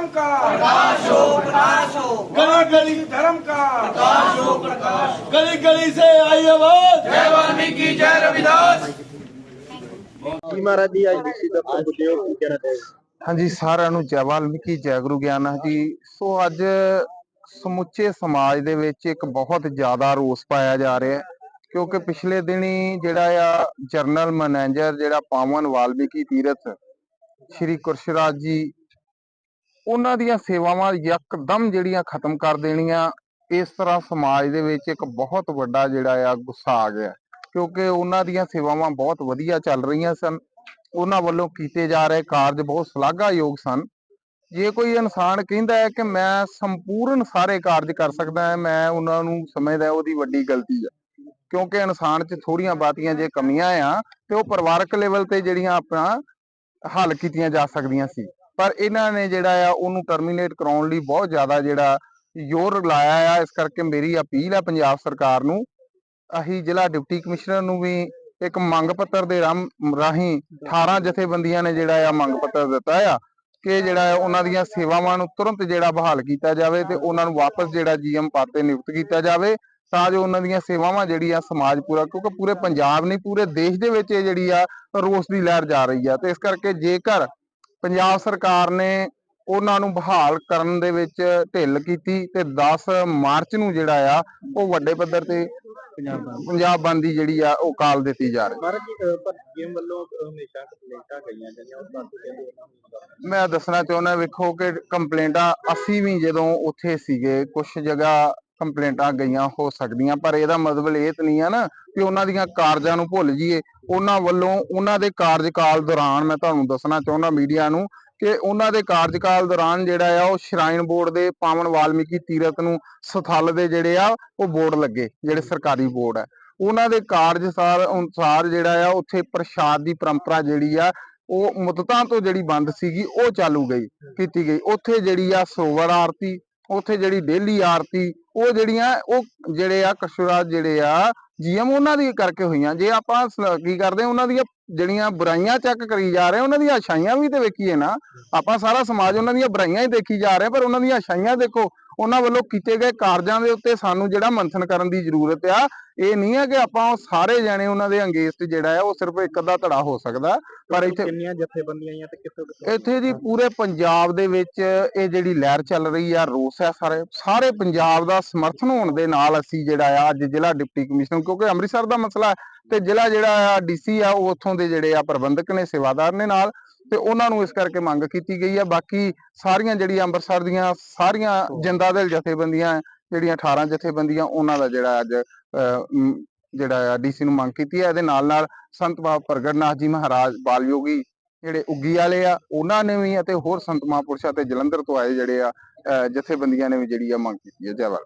का प्रकाश हो प्रकाश हो गली गली धर्म का प्रकाश हो प्रकाश गली गली से आई आवाज जय वाल्मीकि जय रविदास ਜੀ ਮਹਾਰਾਜ ਜੀ ਅੱਜ ਡੀਸੀ ਦਫ਼ਤਰ ਪੁੱਜੇ ਹੋ ਕੀ ਕਹਿਣਾ ਚਾਹੋਗੇ ਹਾਂਜੀ ਸਾਰਿਆਂ ਨੂੰ ਜੈ ਵਾਲਮੀਕੀ ਜੈ ਗੁਰੂ ਗਿਆਨਾ ਜੀ ਸੋ ਅੱਜ ਸਮੁੱਚੇ ਸਮਾਜ ਦੇ ਵਿੱਚ ਇੱਕ ਬਹੁਤ ਜ਼ਿਆਦਾ ਰੋਸ ਪਾਇਆ ਜਾ ਰਿਹਾ ਹੈ ਕਿਉਂਕਿ ਪਿਛਲੇ ਦਿਨੀ ਜਿਹੜਾ ਆ ਜਰਨਲ ਮੈਨੇਜਰ ਜਿਹੜਾ ਪਾਵਨ ਵਾਲਮੀਕੀ ਤੀਰਥ ਸ਼੍ਰੀ ਕੁਰਸ਼ਰਾਜ ਜੀ ਉਹਨਾਂ ਦੀਆਂ ਸੇਵਾਵਾਂ ਯਕਦਮ ਜਿਹੜੀਆਂ ਖਤਮ ਕਰ ਦੇਣੀਆਂ, ਇਸ ਤਰ੍ਹਾਂ ਸਮਾਜ ਦੇ ਵਿੱਚ ਇੱਕ ਬਹੁਤ ਵੱਡਾ ਜਿਹੜਾ ਆ ਗੁੱਸਾ ਆ ਗਿਆ। ਕਿਉਂਕਿ ਉਹਨਾਂ ਦੀਆਂ ਸੇਵਾਵਾਂ ਬਹੁਤ ਵਧੀਆ ਚੱਲ ਰਹੀਆਂ ਸਨ। ਉਹਨਾਂ ਵੱਲੋਂ ਕੀਤੇ ਜਾ ਰਹੇ ਕਾਰਜ ਬਹੁਤ ਸ਼ਲਾਘਾਯੋਗ ਸਨ। ਜੇ ਕੋਈ ਇਨਸਾਨ ਕਹਿੰਦਾ ਹੈ ਕਿ ਮੈਂ ਸੰਪੂਰਨ ਸਾਰੇ ਕਾਰਜ ਕਰ ਸਕਦਾ ਹਾਂ, ਮੈਂ ਉਹਨਾਂ ਨੂੰ ਸਮਝਦਾ ਉਹਦੀ ਵੱਡੀ ਗਲਤੀ ਹੈ ਕਿਉਂਕਿ ਇਨਸਾਨ 'ਚ ਥੋੜੀਆਂ ਬਾਤੀਆਂ ਜੇ ਕਮੀਆਂ ਆ, ਤੇ ਉਹ ਪਰਿਵਾਰਕ ਲੈਵਲ ਤੇ ਜਿਹੜੀਆਂ ਆਪਣਾ ਹੱਲ ਕੀਤੀਆਂ ਜਾ ਸਕਦੀਆਂ ਸੀ। ਪਰ ਇਹਨਾਂ ਨੇ ਜਿਹੜਾ ਆ ਉਹਨੂੰ ਟਰਮੀਨੇਟ ਕਰਾਉਣ ਲਈ ਬਹੁਤ ਜ਼ਿਆਦਾ ਜਿਹੜਾ ਜ਼ੋਰ ਲਾਇਆ ਆ। ਇਸ ਕਰਕੇ ਮੇਰੀ ਅਪੀਲ ਹੈ ਪੰਜਾਬ ਸਰਕਾਰ ਨੂੰ। ਅਸੀਂ ਜ਼ਿਲ੍ਹਾ ਡਿਪਟੀ ਕਮਿਸ਼ਨਰ ਨੂੰ ਵੀ ਇੱਕ ਮੰਗ ਪੱਤਰ ਦੇ ਰਾਹੀਂ 18 ਜਥੇਬੰਦੀਆਂ ਨੇ ਜਿਹੜਾ ਆ ਮੰਗ ਪੱਤਰ ਦਿੱਤਾ ਆ ਕਿ ਜਿਹੜਾ ਉਹਨਾਂ ਦੀਆਂ ਸੇਵਾਵਾਂ ਨੂੰ ਤੁਰੰਤ ਜਿਹੜਾ ਬਹਾਲ ਕੀਤਾ ਜਾਵੇ ਤੇ ਉਹਨਾਂ ਨੂੰ ਵਾਪਸ ਜਿਹੜਾ ਜੀਐਮ ਪਦ ਤੇ ਨਿਯੁਕਤ ਕੀਤਾ ਜਾਵੇ ਤਾਂ ਜੋ ਉਹਨਾਂ ਦੀਆਂ ਸੇਵਾਵਾਂ ਜਿਹੜੀ ਆ ਸਮਾਜ ਪੂਰਾ, ਕਿਉਂਕਿ ਪੂਰੇ ਪੰਜਾਬ ਨਹੀਂ, ਪੂਰੇ ਦੇਸ਼ ਦੇ ਵਿੱਚ ਇਹ ਜਿਹੜੀ ਆ ਰੋਸ ਦੀ ਲਹਿਰ ਜਾ ਰਹੀ ਆ। ਤੇ ਇਸ ਕਰਕੇ ਜੇਕਰ ਪੰਜਾਬ ਸਰਕਾਰ ਨੇ ਉਹਨਾਂ ਨੂੰ ਬਹਾਲ ਕਰਨ ਦੇ ਵਿੱਚ ਢਿੱਲ ਕੀਤੀ ਤੇ 10 ਮਾਰਚ ਨੂੰ ਜਿਹੜਾ ਆ ਉਹ ਵੱਡੇ ਪੱਧਰ ਤੇ ਪੰਜਾਬ ਬੰਦ ਦੀ ਜਿਹੜੀ ਆ ਉਹ ਕਾਲ ਦਿੱਤੀ ਜਾ ਰਹੀ। ਮੈਂ ਦੱਸਣਾ ਚਾਹੁੰਦਾ ਵੇਖੋ ਕਿ ਕੰਪਲੇਂਟਾਂ ਅਸੀਂ ਵੀ ਜਦੋਂ ਉੱਥੇ ਸੀਗੇ ਕੁਝ ਜਗ੍ਹਾ ਕੰਪਲੇਂਟਾਂ ਗਈਆਂ ਹੋ ਸਕਦੀਆਂ, ਪਰ ਇਹਦਾ ਮਤਲਬ ਇਹ ਤਾਂ ਨਹੀਂ ਆ ਨਾ ਕਿ ਉਹਨਾਂ ਦੀਆਂ ਕਾਰਜਾਂ ਨੂੰ ਭੁੱਲ ਜਾਈਏ। ਉਹਨਾਂ ਵੱਲੋਂ ਉਹਨਾਂ ਦੇ ਕਾਰਜਕਾਲ ਦੌਰਾਨ ਮੈਂ ਤੁਹਾਨੂੰ ਦੱਸਣਾ ਚਾਹੁੰਦਾ ਮੀਡੀਆ ਨੂੰ ਕਿ ਉਹਨਾਂ ਦੇ ਕਾਰਜਕਾਲ ਦੌਰਾਨ ਜਿਹੜਾ ਆ ਉਹ ਸ਼ਰਾਈਨ ਬੋਰਡ ਦੇ ਪਾਵਨ ਵਾਲਮੀਕੀ ਤੀਰਥ ਨੂੰ ਸਥਲ ਦੇ ਜਿਹੜੇ ਆ ਉਹ ਬੋਰਡ ਲੱਗੇ, ਜਿਹੜੇ ਸਰਕਾਰੀ ਬੋਰਡ ਆ। ਉਹਨਾਂ ਦੇ ਕਾਰਜਸਾਰ ਅਨੁਸਾਰ ਜਿਹੜਾ ਆ ਉੱਥੇ ਪ੍ਰਸ਼ਾਦ ਦੀ ਪਰੰਪਰਾ ਜਿਹੜੀ ਆ, ਉਹ ਮੁੱਦਤਾਂ ਤੋਂ ਜਿਹੜੀ ਬੰਦ ਸੀਗੀ, ਉਹ ਚਾਲੂ ਗਈ, ਕੀਤੀ ਗਈ। ਉੱਥੇ ਜਿਹੜੀ ਆ ਸੋਵਰ ਆਰਤੀ ਉੱਥੇ ਜਿਹੜੀ ਡੇਲੀ ਆਰਤੀ, ਉਹ ਜਿਹੜੀਆਂ, ਉਹ ਜਿਹੜੇ ਆ ਕਸ਼ੂਰਾ ਜਿਹੜੇ ਆ, ਜੀਐਮ ਉਹਨਾਂ ਦੀ ਕਰਕੇ ਹੋਈਆਂ। ਜੇ ਆਪਾਂ ਕੀ ਕਰਦੇ, ਉਹਨਾਂ ਦੀਆਂ ਜਿਹੜੀਆਂ ਬੁਰਾਈਆਂ ਚੈੱਕ ਕਰੀ ਜਾ ਰਹੇ, ਉਹਨਾਂ ਦੀਆਂ ਅਛਾਈਆਂ ਵੀ ਤੇ ਵੇਖੀਏ ਨਾ, ਆਪਾਂ ਸਾਰਾ ਸਮਾਜ ਉਹਨਾਂ ਦੀਆਂ ਬੁਰਾਈਆਂ ਹੀ ਦੇਖੀ ਜਾ ਰਿਹਾ, ਪਰ ਉਹਨਾਂ ਦੀਆਂ ਅਛਾਈਆਂ ਦੇਖੋ। ਉਹਨਾਂ ਵੱਲੋਂ ਕੀਤੇ ਗਏ ਕਾਰਜਾਂ ਦੇ ਉੱਤੇ ਸਾਨੂੰ ਜਿਹੜਾ ਮੰਥਨ ਕਰਨ ਦੀ ਜ਼ਰੂਰਤ ਆ ਇਹ ਨਹੀਂ ਹੈ ਕਿ ਆਪਾਂ ਉਹ ਸਾਰੇ ਜਾਣੇ ਉਹਨਾਂ ਦੇ ਅੰਗੇਸਟ ਜਿਹੜਾ ਆ ਉਹ ਸਿਰਫ ਇੱਕ ਅੱਧਾ ਧੜਾ ਹੋ ਸਕਦਾ ਪਰ ਇੱਥੇ ਕਿੰਨੀਆਂ ਜਥੇਬੰਦੀਆਂ ਆਈਆਂ ਤੇ ਕਿੱਥੋਂ ਇੱਥੇ ਜੀ ਪੂਰੇ ਪੰਜਾਬ ਦੇ ਵਿੱਚ ਇਹ ਜਿਹੜੀ ਲਹਿਰ ਚੱਲ ਰਹੀ ਆ ਰੋਸ ਹੈ ਸਾਰੇ ਸਾਰੇ ਪੰਜਾਬ ਦਾ ਸਮਰਥਨ ਹੋਣ ਦੇ ਨਾਲ ਅਸੀਂ ਜਿਹੜਾ ਆ ਅੱਜ ਜ਼ਿਲ੍ਹਾ ਡਿਪਟੀ ਕਮਿਸ਼ਨਰ ਕਿਉਂਕਿ ਅੰਮ੍ਰਿਤਸਰ ਦਾ ਮਸਲਾ ਹੈ ਤੇ ਜ਼ਿਲ੍ਹਾ ਜਿਹੜਾ ਆ ਡੀਸੀ ਆ ਉਹ ਉੱਥੋਂ ਦੇ ਜਿਹੜੇ ਆ ਪ੍ਰਬੰਧਕ ਨੇ ਸੇਵਾਦਾਰ ਨੇ ਨਾਲ ਤੇ ਉਹਨਾਂ ਨੂੰ ਇਸ ਕਰਕੇ ਮੰਗ ਕੀਤੀ ਗਈ ਆ ਬਾਕੀ ਸਾਰੀਆਂ ਜਿਹੜੀਆਂ ਅੰਮ੍ਰਿਤਸਰ ਦੀਆਂ ਸਾਰੀਆਂ ਜਿੰਦਾ ਦਿਲ ਜਥੇਬੰਦੀਆਂ ਜਿਹੜੀਆਂ 18 ਜਥੇਬੰਦੀਆਂ ਉਹਨਾਂ ਦਾ ਜਿਹੜਾ ਅੱਜ ਜਿਹੜਾ ਡੀਸੀ ਨੂੰ ਮੰਗ ਕੀਤੀ ਹੈ। ਇਹਦੇ ਨਾਲ ਨਾਲ ਸੰਤ ਬਾਬਾ ਪ੍ਰਗਟਨਾਥ ਜੀ ਮਹਾਰਾਜ ਬਾਲਯੋਗੀ ਜਿਹੜੇ ਉੱਗੀ ਵਾਲੇ ਆ ਉਹਨਾਂ ਨੇ ਵੀ ਅਤੇ ਹੋਰ ਸੰਤ ਮਹਾਂਪੁਰਸ਼ਾਂ ਤੇ ਜਲੰਧਰ ਤੋਂ ਆਏ ਜਿਹੜੇ ਆ ਜਥੇਬੰਦੀਆਂ ਨੇ ਵੀ ਜਿਹੜੀ ਆ ਮੰਗ ਕੀਤੀ ਹੈ। ਜੈ ਵਾਲ